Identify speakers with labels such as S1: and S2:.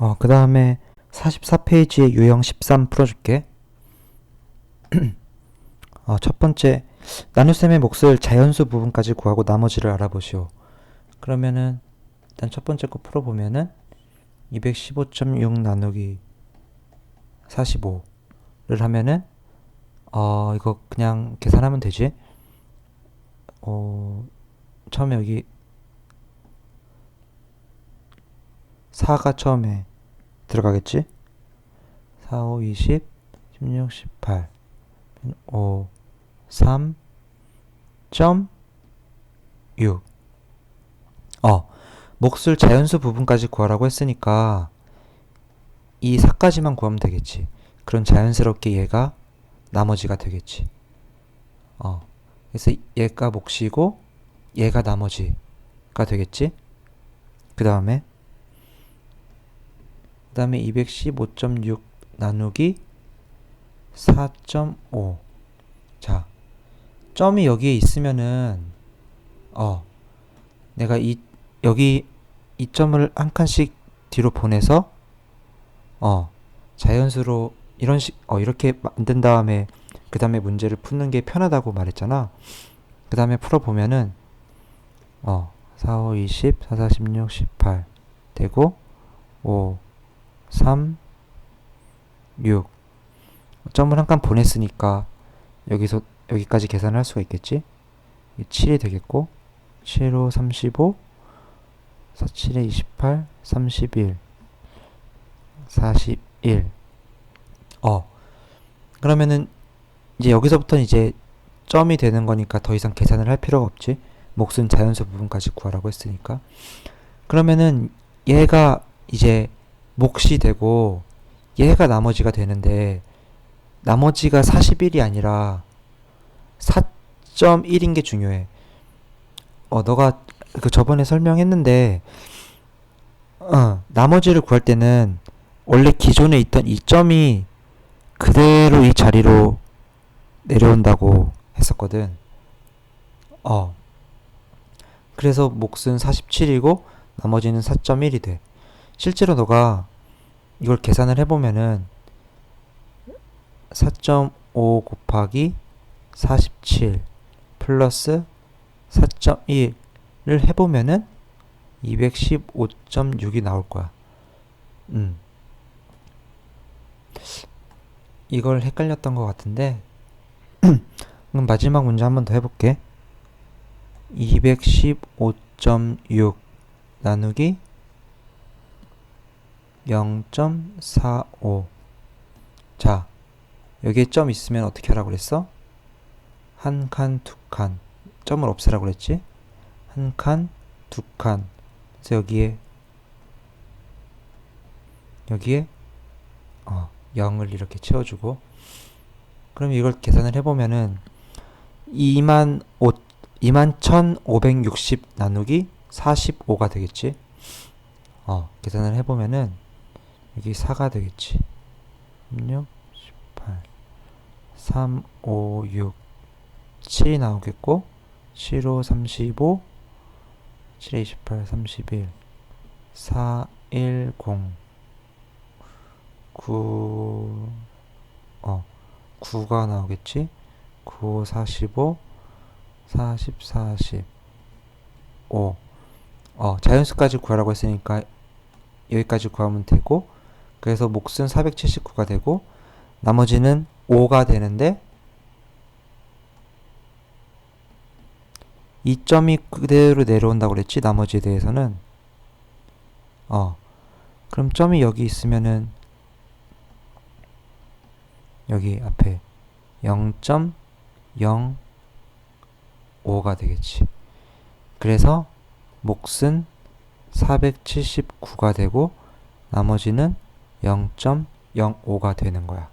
S1: 어, 그 다음에 44페이지의 유형 13 풀어줄게. 어, 첫 번째, 나눗셈의 몫을 자연수 부분까지 구하고 나머지를 알아보시오. 그러면은, 일단 첫 번째 거 풀어보면은, 215.6 나누기 45를 하면은, 어, 이거 그냥 계산하면 되지? 어, 처음에 여기 4가 처음에 들어가겠지? 4, 5, 20, 16, 18, 5, 3, 점 6. 어, 몫을 자연수 부분까지 구하라고 했으니까 이 4까지만 구하면 되겠지. 그럼 자연스럽게 얘가 나머지가 되겠지. 어, 그래서 얘가 몫이고 얘가 나머지가 되겠지. 그 다음에 그 다음에 215.6 나누기 4.5 자, 점이 여기에 있으면은 어, 내가 이 여기 이 점을 한 칸씩 뒤로 보내서 어, 자연수로 이런 식 어, 이렇게 만든 다음에 그 다음에 문제를 푸는 게 편하다고 말했잖아. 그 다음에 풀어보면은 어, 4, 5, 20, 4, 4, 16, 18 되고 5, 3, 6 점을 한 칸 보냈으니까 여기서 여기까지 계산을 할 수가 있겠지? 7이 되겠고 7호 35 4, 7에 28 31 41 어. 그러면은 이제 여기서부터는 이제 점이 되는 거니까 더 이상 계산을 할 필요가 없지. 몫은 자연수 부분까지 구하라고 했으니까. 그러면은 얘가 이제 몫이 되고 얘가 나머지가 되는데 나머지가 41이 아니라 4.1인 게 중요해. 어, 너가 그 저번에 설명했는데 어, 나머지를 구할 때는 원래 기존에 있던 이 점이 그대로 이 자리로 내려온다고 했었거든. 어. 그래서 몫은 47이고 나머지는 4.1이 돼. 실제로 너가 이걸 계산을 해보면은 4.5 곱하기 47 플러스 4.1을 해보면은 215.6이 나올 거야. 음. 이걸 헷갈렸던 것 같은데 그럼 마지막 문제 한 번 더 해볼게 215.6 나누기 0.45 자, 여기에 점 있으면 어떻게 하라고 그랬어? 한 칸, 두 칸. 점을 없애라고 그랬지? 한 칸, 두 칸. 그래서 여기에 여기에 어, 0을 이렇게 채워주고 그럼 이걸 계산을 해보면은 2만 5, 2만 1560 나누기 45가 되겠지 어 계산을 해보면은 여기 4가 되겠지 16, 18 3, 5, 6 7이 나오겠고 7, 5, 35 7, 28, 31 4, 1, 0 9 어, 9가 나오겠지? 9, 45, 40, 40, 5. 어, 자연수까지 구하라고 했으니까 여기까지 구하면 되고, 그래서 몫은 479가 되고, 나머지는 5가 되는데, 이 점이 그대로 내려온다고 그랬지? 나머지에 대해서는. 어, 그럼 점이 여기 있으면은 여기 앞에 0.05가 되겠지. 그래서 몫은 479가 되고 나머지는 0.05가 되는 거야.